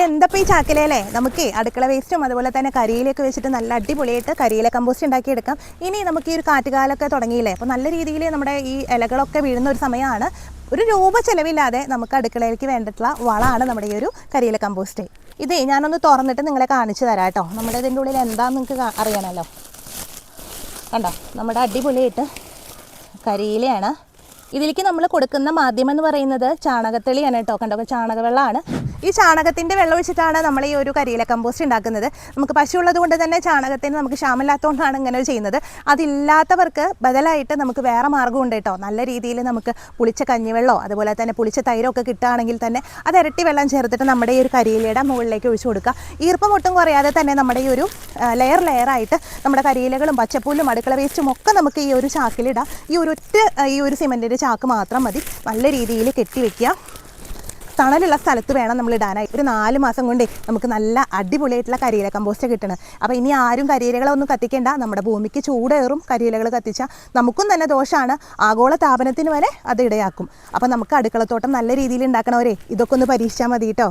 ഇത് എന്തപ്പോൾ ഈ ചാക്കിലല്ലേ നമുക്ക് അടുക്കള വേസ്റ്റും അതുപോലെ തന്നെ കരിയിലൊക്കെ വെച്ചിട്ട് നല്ല അടിപൊളിയായിട്ട് കരിയില കമ്പോസ്റ്റ് ഉണ്ടാക്കി എടുക്കാം ഇനി നമുക്ക് ഈ ഒരു കാറ്റുകാലൊക്കെ തുടങ്ങിയില്ലേ? അപ്പോൾ നല്ല രീതിയിൽ നമ്മുടെ ഈ ഇലകളൊക്കെ വീഴുന്ന ഒരു സമയമാണ് ഒരു രൂപ ചിലവില്ലാതെ നമുക്ക് അടുക്കളയിലേക്ക് വേണ്ടിയിട്ടുള്ള വളമാണ് നമ്മുടെ ഈ ഒരു കരിയില കമ്പോസ്റ്റ് ഇതേ ഞാനൊന്ന് തുറന്നിട്ട് നിങ്ങളെ കാണിച്ചു തരാം കേട്ടോ. നമ്മുടെ ഇതിന്റെ ഉള്ളിൽ എന്താണെന്ന് നിങ്ങൾക്ക് അറിയണമല്ലോ കണ്ടോ? നമ്മുടെ അടിപൊളിയായിട്ട് കരിയിലയാണ് ഇതിലേക്ക് നമ്മൾ കൊടുക്കുന്ന മാധ്യമം എന്ന് പറയുന്നത് ചാണകത്തെളിയാണ് കേട്ടോ കണ്ടോ? ചാണകവെള്ളമാണ്. ഈ ചാണകത്തിന്റെ വെള്ളം ഒഴിച്ചിട്ടാണ് നമ്മൾ ഈ ഒരു കരിയില കമ്പോസ്റ്റ് ഉണ്ടാക്കുന്നത്. നമുക്ക് പശു ഉള്ളത് കൊണ്ട് തന്നെ ചാണകത്തിന് നമുക്ക് ക്ഷാമമില്ലാത്തതുകൊണ്ടാണ് ഇങ്ങനെ ചെയ്യുന്നത്. അതില്ലാത്തവർക്ക് ബദലായിട്ട് നമുക്ക് വേറെ മാർഗമുണ്ട് കേട്ടോ. നല്ല രീതിയിൽ നമുക്ക് പുളിച്ച കഞ്ഞിവെള്ളമോ അതുപോലെ തന്നെ പുളിച്ച തൈരൊക്കെ കിട്ടുകയാണെങ്കിൽ തന്നെ അത് ഇരട്ടി വെള്ളം ചേർത്തിട്ട് നമ്മുടെ ഈ ഒരു കരിയിലയുടെ മുകളിലേക്ക് ഒഴിച്ചു കൊടുക്കുക. ഈർപ്പം ഒട്ടും കുറയാതെ തന്നെ നമ്മുടെ ഈ ഒരു ലെയർ ലെയറായിട്ട് നമ്മുടെ കരിയിലകളും പച്ചപ്പുല്ലും അടുക്കള വേസ്റ്റും ഒക്കെ നമുക്ക് ഈ ഒരു ചാക്കിലിടാം. ഈ ഒരു ഒറ്റ ഈ ഒരു സിമെന്റിന്റെ ചാക്ക് മാത്രം മതി. നല്ല രീതിയിൽ കെട്ടിവെക്കുക തണലുള്ള സ്ഥലത്ത് വേണം നമ്മൾ ഇടാനായി. ഒരു നാല് മാസം കൊണ്ടേ നമുക്ക് നല്ല അടിപൊളിയായിട്ടുള്ള കരിയില കമ്പോസ്റ്റ് കിട്ടണം. അപ്പോൾ ഇനി ആരും കരിയിലകളൊന്നും കത്തിക്കേണ്ട. നമ്മുടെ ഭൂമിക്ക് ചൂടേറും കരിയിലകൾ കത്തിച്ചാൽ നമുക്കും തന്നെ ദോഷമാണ് ആഗോള താപനത്തിന് വരെ അത് ഇടയാക്കും. അപ്പോൾ നമുക്ക് അടുക്കളത്തോട്ടം നല്ല രീതിയിൽ ഉണ്ടാക്കണവരെ ഇതൊക്കെ ഒന്ന് പരീക്ഷിച്ചാൽ മതി കേട്ടോ